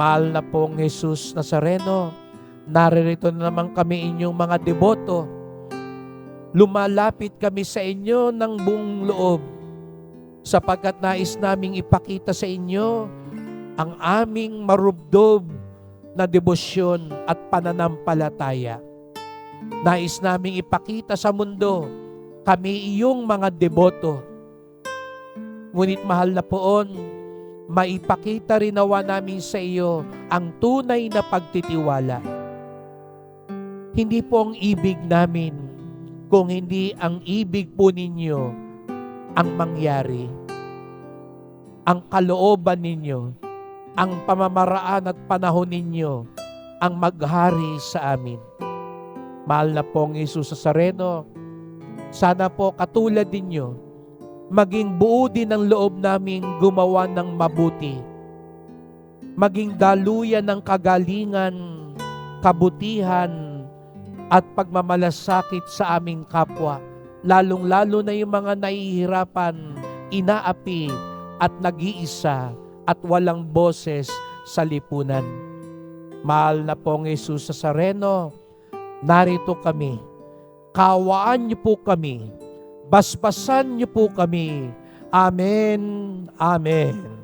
Mahal na pong Jesus Nazareno, naririto na naman kami inyong mga deboto. Lumalapit kami sa inyo ng buong loob sapagkat nais naming ipakita sa inyo ang aming marubdob na debosyon at pananampalataya. Nais naming ipakita sa mundo kami iyong mga deboto. Ngunit mahal na poon, maipakita rin nawa namin sa iyo ang tunay na pagtitiwala. Hindi po ang ibig namin, kung hindi ang ibig po ninyo ang mangyari. Ang kalooban ninyo, ang pamamaraan at panahon ninyo ang maghari sa amin. Mahal na pong Isus Sareno, sana po katulad ninyo, maging buo din ang loob naming gumawa ng mabuti. Maging daluyan ng kagalingan, kabutihan, at pagmamalasakit sa aming kapwa. Lalong-lalo na yung mga nahihirapan, inaapi, at nag-iisa, at walang boses sa lipunan. Mahal na pong Jesus sa Sareno, narito kami. Kawaan niyo po kami. Basbasan niyo po kami. Amen. Amen.